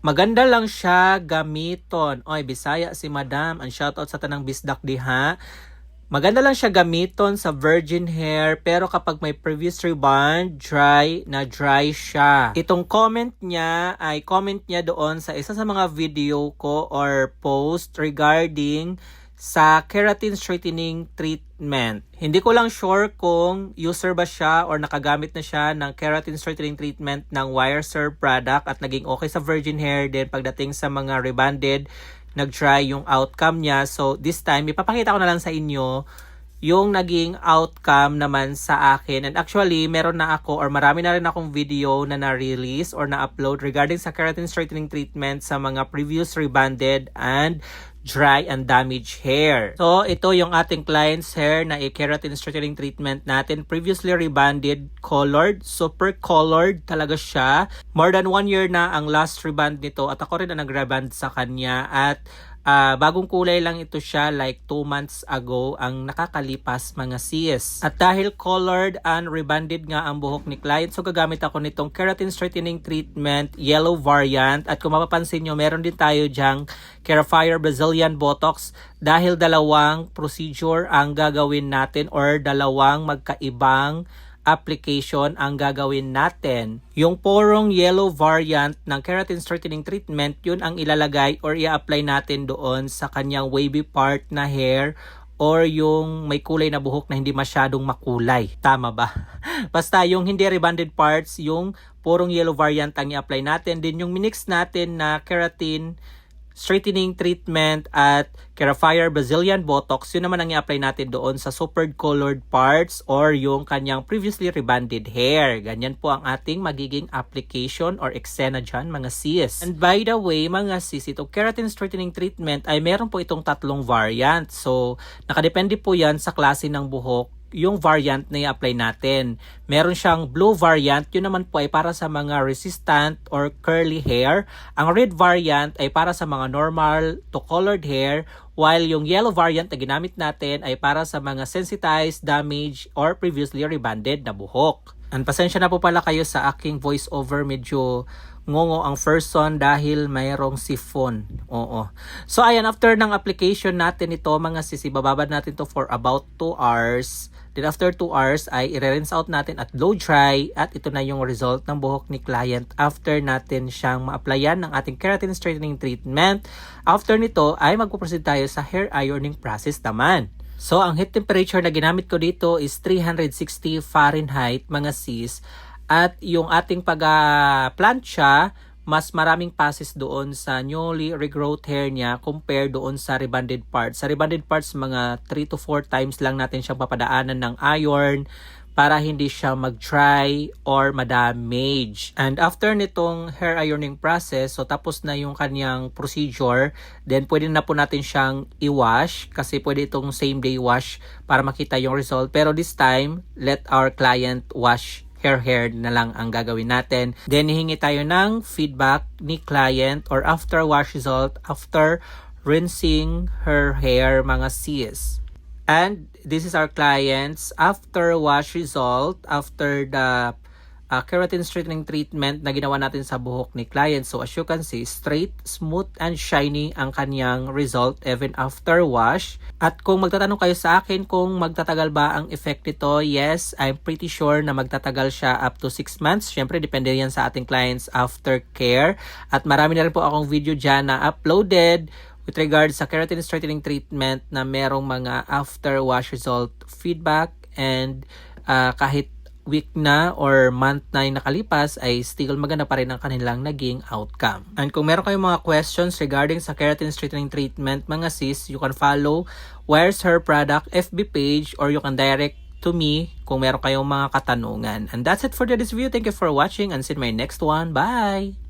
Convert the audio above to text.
Maganda lang siya gamiton. Oy, Bisaya si Madam. Ang shoutout sa tanang bisdak diha. Maganda lang siya gamiton sa virgin hair pero kapag may previous rebond, dry na dry siya. Itong comment niya ay comment niya doon sa isa sa mga video ko or post regarding sa keratin straightening treatment. Hindi ko lang sure kung user ba siya or nakagamit na siya ng keratin straightening treatment ng Wireserve product at naging okay sa virgin hair. Then pagdating sa mga rebonded, nag-dry yung outcome niya. So this time, ipapakita ko na lang sa inyo yung naging outcome naman sa akin. And actually, meron na ako or marami na rin akong video na na-release or na-upload regarding sa keratin straightening treatment sa mga previous rebonded and dry and damaged hair. So, ito yung ating client's hair na i-keratin straightening treatment natin. Previously rebonded, colored, super colored talaga siya. More than one year na ang last rebond nito at ako rin ang nag-rebond sa kanya at Ah, bagong kulay lang ito siya like 2 months ago ang nakakalipas mga sis. At dahil colored and rebonded nga ang buhok ni client, so gagamit ako nitong keratin straightening treatment yellow variant. At kung mapapansin nyo, meron din tayo dyang Kerafire Brazilian Botox dahil dalawang procedure ang gagawin natin or dalawang magkaibang application ang gagawin natin. Yung porong yellow variant ng keratin straightening treatment, yun ang ilalagay or i-apply natin doon sa kanyang wavy part na hair or yung may kulay na buhok na hindi masyadong makulay. Tama ba? Basta yung hindi rebonded parts, yung porong yellow variant ang i-apply natin. Din yung minix natin na keratin straightening treatment at Kerafire Brazilian Botox, yun naman ang i-apply natin doon sa supered colored parts or yung kanyang previously rebonded hair. Ganyan po ang ating magiging application or eksena dyan, mga sis. And by the way, mga sis, itong keratin straightening treatment ay meron po itong tatlong variant. So, nakadepende po yan sa klase ng buhok yung variant na i-apply natin. Meron siyang blue variant, yun naman po ay para sa mga resistant or curly hair. Ang red variant ay para sa mga normal to colored hair, while yung yellow variant na ginamit natin ay para sa mga sensitized, damaged, or previously rebonded na buhok. And pasensya na po pala kayo sa aking voice over medyo ngongo ang first son dahil mayroong siphon. Oo. So ayan, after ng application natin ito, mga sisi, bababad natin to for about 2 hours. Then after 2 hours ay i-rinse out natin at blow dry at ito na yung result ng buhok ni client after natin siyang ma-applyan ng ating keratin straightening treatment. After nito ay magpo-proceed tayo sa hair ironing process naman. So, ang heat temperature na ginamit ko dito is 360 Fahrenheit, mga sis. At yung ating pag-plancha, mas maraming passes doon sa newly regrowth hair niya compare doon sa rebonded parts. Sa rebonded parts, mga 3 to 4 times lang natin siyang papadaanan ng iron para hindi siya mag-dry or madamage. And after nitong hair ironing process, so tapos na yung kanyang procedure, then pwede na po natin siyang i-wash kasi pwede itong same day wash para makita yung result. Pero this time, let our client wash hair hair na lang ang gagawin natin. Then hihingi tayo ng feedback ni client or after wash result after rinsing her hair mga sis. And this is our clients after wash result after the uh, keratin straightening treatment na ginawa natin sa buhok ni client. So as you can see, straight, smooth, and shiny ang kanyang result even after wash. At kung magtatanong kayo sa akin kung magtatagal ba ang effect nito, yes, I'm pretty sure na magtatagal siya up to 6 months. Siyempre, depende yan sa ating clients after care. At marami na rin po akong video dyan na uploaded with regards sa keratin straightening treatment na merong mga after wash result feedback and uh, kahit week na or month na yung nakalipas ay still maganda pa rin ang kanilang naging outcome. And kung meron kayong mga questions regarding sa keratin straightening treatment, mga sis, you can follow Where's Her Product FB page or you can direct to me kung meron kayong mga katanungan. And that's it for today's video. Thank you for watching and see my next one. Bye!